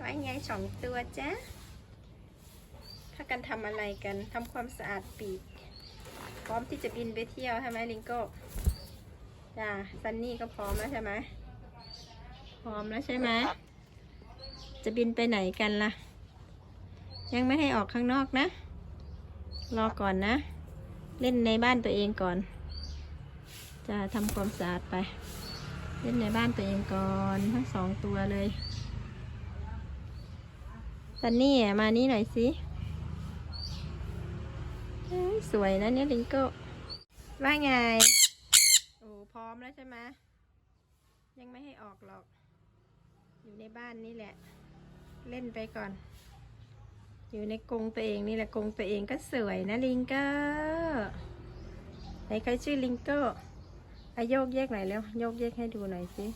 ว่าไงสองตัวจ้ะถ้ากันทำอะไรกันทำความสะอาดปีก พร้อมที่จะบินไปเที่ยวใช่ไหมลิงโก้จ้าซันนี่ก็พร้อมแล้วใช่ไหมพร้อมแล้วใช่ไหมจะบินไปไหนกันล่ะ ยังไม่ให้ออกข้างนอกนะ รอก่อนนะ เล่นในบ้านตัวเองก่อน จะทำความสะอาดไป เล่นในบ้านตัวเองก่อนทั้งสองตัวเลย ซันนี่มานี่หน่อยสิสวยนะเนี่ยลิงโก้ว่าไง โอ้พร้อมแล้วใช่ไหมยังไม่ให้ออกหรอก อยู่ในบ้านนี่แหละ เล่นไปก่อน อยู่ในกรงตัวเองนี่แหละกรงตัวเองก็สวยนะลิงเกอร์ไหนใครชื่อลิงเกอร์อะโยกเยกหน่อยแล้วโยกเยกให้ดูหน่อยสิ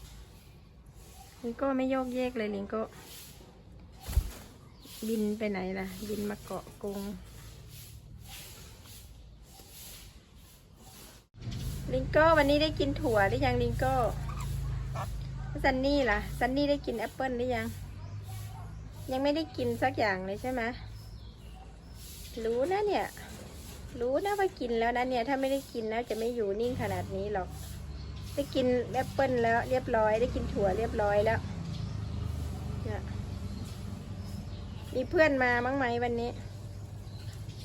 ลิงโก้ไม่โยกเยกเลยลิงโก้ บินไปไหนล่ะ บินมาเกาะกรงลิงโก้วันนี้ได้กินถั่วหรือยังลิงโก้ซันนี่ล่ะซันนี่ได้กินแอปเปิ้ลหรือยัง ยังไม่ได้กินสักอย่างเลยใช่ไหมรู้นะเนี่ย รู้นะว่ากินแล้วนะเนี่ย ถ้าไม่ได้กินแล้วจะไม่อยู่นิ่งขนาดนี้หรอก ได้กินแอปเปิ้ลแล้วเรียบร้อย ได้กินถั่วเรียบร้อยแล้วเนี่ย มีเพื่อนมามั้งไหมวันนี้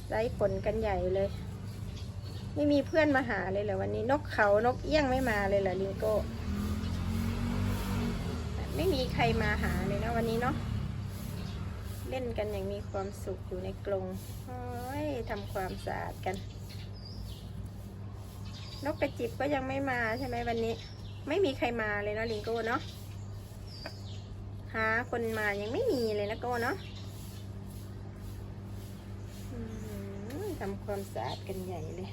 ไล่ขนกันใหญ่เลย ไม่มีเพื่อนมาหาเลยเหรอวันนี้ นกเขานกเอี้ยงไม่มาเลยเหรอลิงโก้ไม่มีใครมาหาเลยนะวันนี้เนาะเล่นกันอย่างมีความสุขอยู่ในกรงโอ้ยทำความสะอาดกัน นกกระจิบก็ยังไม่มาใช่ไหมวันนี้ ไม่มีใครมาเลยเนาะลิงโก้เนาะหาคนมายังไม่มีเลยนะโก้เนาะอืม ทำความสะอาดกันใหญ่เลย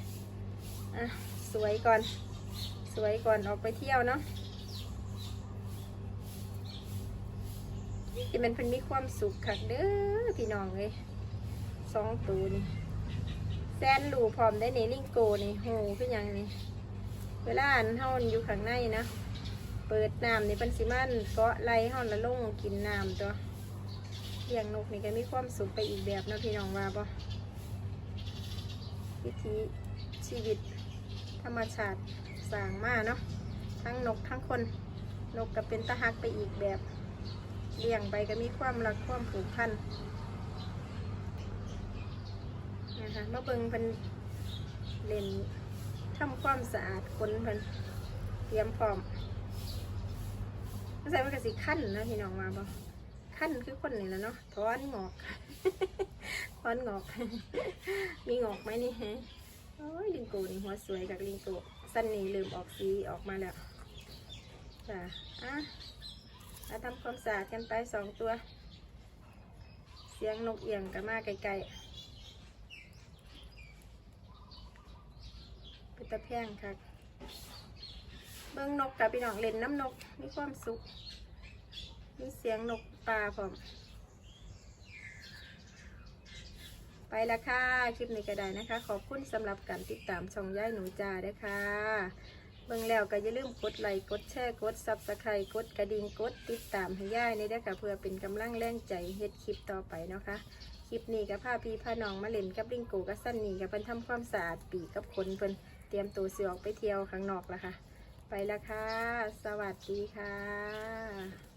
อะ สวยก่อน สวยก่อนออกไปเที่ยวเนาะที่มันเพิ่นมีความสุขคักเด้อพี่น้องเลยสองตัวนี่แซนหลูพร้อมได้เนลิงโกนี่โหคือหยังนี่เวลาอันเฮาอยู่ข้างในนะ เปิดน้ำนี่เพิ่นสิมันเกาะไหลเฮาละลงกินน้ำตัวเลี้ยงนกนี่ก็มีความสุขไปอีกแบบนะพี่น้องว่าบ่ วิถีชีวิต ธรรมชาติสร้างมาเนาะทั้งนกทั้งคนนกก็เป็นตะฮักไปอีกแบบเลี้ยงไปก็มีความรักความผูกพันนะคะมาเบิงเพิ่นเล่นทำความสะอาดคนเพิ่นเตรียมพร้อมไม่ใช่ว่ากสิขั้นนะพี่น้องมาบ่ ขั้นคือคนนี่แหละเนาะถอนงอกถอนงอก มีงอกไหมนี่ฮะโอ้ยลิงโกนี่หัวสวยกับลิงโกสันนี่ลืมออกสีออกมาแล้วจ้ะอะมาทำความสะอาดกันไปสองตัว เสียงนกเอียงกันมาไกลๆเป็นตะแพงค่ะ เบิ้งนกกับพี่น้องเล่นน้ำนกมีความสุข มีเสียงนกปลาพร้อมไปละค่ะ คลิปนี้ก็ได้นะคะ ขอบคุณสำหรับการติดตามช่องย่ายหนูจ่าด้วยค่ะ เบิ่งแล้วก็อย่าลืมกดไลค์ กดแชร์ กดซับสไครต์กดกระดิ่ง กดติดตามให้ย่ายนี่ด้วยค่ะ เพื่อเป็นกำลังแรงใจเฮ็ดคลิปต่อไปเนาะคะคลิปนี้กับพาพี่พาน้องมาเล่นกับลิงโกกับสั้นนี่กับเพิ่นทำความสะอาดปีกกับขนเพิ่นเตรียมตัวสิออกไปเที่ยวข้างนอกล้วค่ะ ไปล้วค่ะ สวัสดีค่ะ